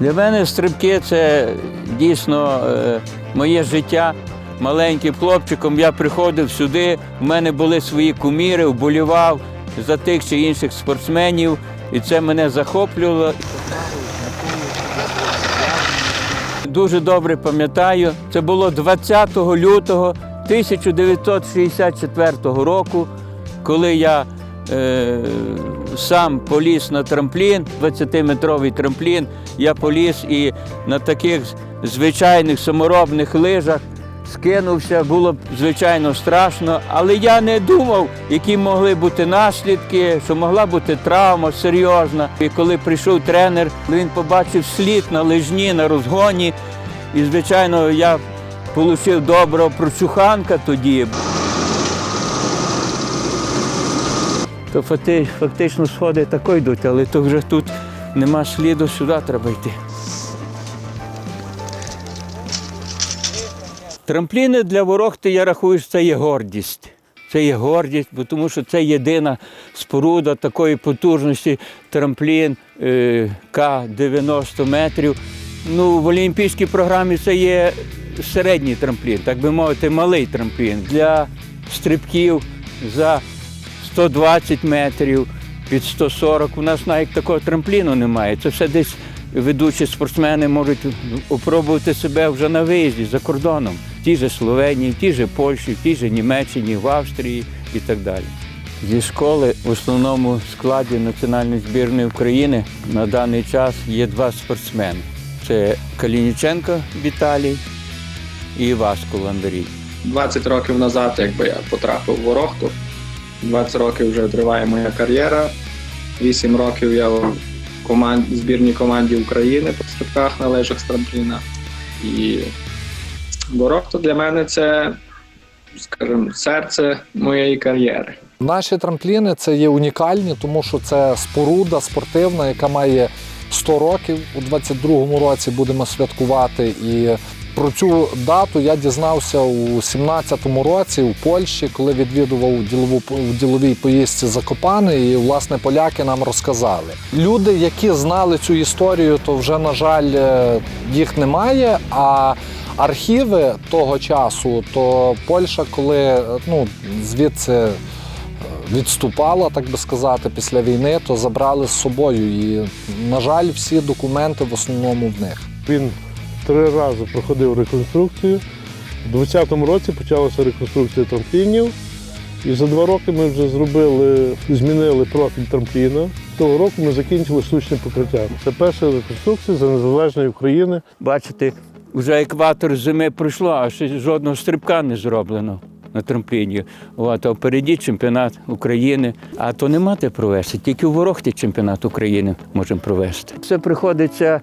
Для мене стрибки це дійсно е, моє життя. Маленьким хлопчиком я приходив сюди, в мене були свої куміри, вболівав за тих чи інших спортсменів, і це мене захоплювало. Дуже добре пам'ятаю, це було 20 лютого 1964 року, коли я е, сам поліз на трамплін, 20-метровий трамплін, я поліз і на таких звичайних саморобних лижах скинувся, було звичайно страшно, але я не думав, які могли бути наслідки, що могла бути травма серйозна. І коли прийшов тренер, він побачив слід на лижні, на розгоні. І, звичайно, я отримав доброго прочуханка тоді. То фактично сходи тако йдуть, але то вже тут нема сліду, сюди треба йти. Трампліни для ворогти, я рахую, що це є гордість. Це є гордість, бо тому що це єдина споруда такої потужності трамплін е, К-90 метрів. Ну, в олімпійській програмі це є середній трамплін, так би мовити, малий трамплін. Для стрибків за 120 метрів, під 140. У нас навіть такого трампліну немає. Це все десь ведучі спортсмени можуть спробувати себе вже на виїзді за кордоном. В тій же Словенії, в тій же Польщі, в тій же Німеччині, в Австрії і так далі. Зі школи в основному складі національної збірної України на даний час є два спортсмени. Це Калініченко Віталій і Васко Андрій. 20 років назад, якби я потрапив в Ворохту. 20 років вже триває моя кар'єра. 8 років я в команд, збірній команді України по стрибках на лежах з трампліна. І Ворохта для мене це, скажімо, серце моєї кар'єри. Наші трампліни це є унікальні, тому що це споруда спортивна, яка має 100 років. У 22-му році будемо святкувати. І про цю дату я дізнався у 17-му році у Польщі, коли відвідував ділову в діловій поїздці Закопане, і власне поляки нам розказали. Люди, які знали цю історію, то вже на жаль е, їх немає. А архіви того часу, то Польща, коли е, ну звідси відступала, так би сказати, після війни, то забрали з собою. І, на жаль, всі документи в основному в них. Він три рази проходив реконструкцію. У 2020 році почалася реконструкція трамплінів. І за два роки ми вже зробили, змінили профіль трампліна. Того року ми закінчили штучне покриття. Це перша реконструкція за незалежної України. Бачите, вже екватор зими пройшло, а ще жодного стрибка не зроблено на трампліні. От, а впереді чемпіонат України. А то нема де провести, тільки в Ворохті чемпіонат України можемо провести. Це приходиться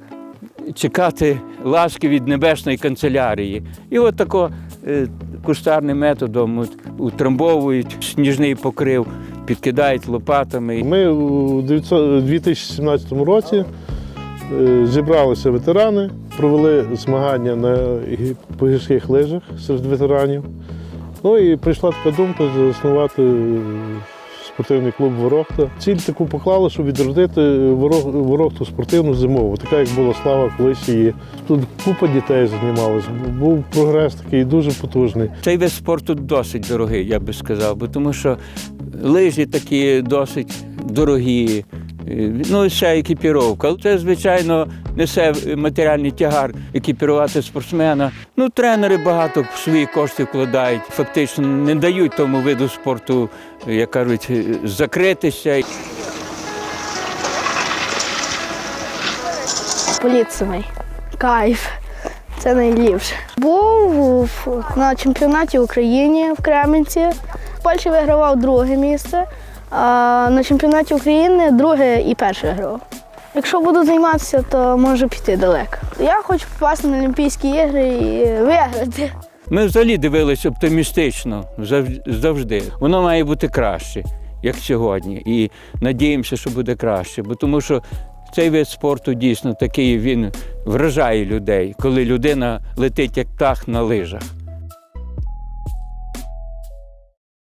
чекати ласки від небесної канцелярії. І от тако е, кустарним методом утрамбовують сніжний покрив, підкидають лопатами. Ми у 2017 році е, зібралися ветерани, провели змагання на гірських лижах серед ветеранів. Ну і прийшла така думка заснувати спортивний клуб Ворохта. Ціль таку поклали, щоб відродити ворог Ворохту спортивну зимову, така як була слава колись її. Тут купа дітей займалась, був прогрес такий дуже потужний. Цей вид спорту досить дорогий, я би сказав, бо тому що лижі такі досить дорогі. Е, Ну, ще екіпіровка. Це, звичайно, несе матеріальний тягар екіпірувати спортсмена. Ну, тренери багато своїх коштів вкладають, фактично не дають тому виду спорту, як кажуть, закритися. Поліцевий. Кайф. Це найліпше. Був на чемпіонаті України в Кременці. В Польщі вигравав друге місце, а на чемпіонаті України друге і перше вигравав. Якщо буду займатися, то можу піти далеко. Я хочу попасти на Олімпійські ігри і виграти. Ми взагалі дивилися оптимістично завжди. Воно має бути краще, як сьогодні. І надіємося, що буде краще. Бо тому що цей вид спорту дійсно такий він вражає людей, коли людина летить як птах на лижах.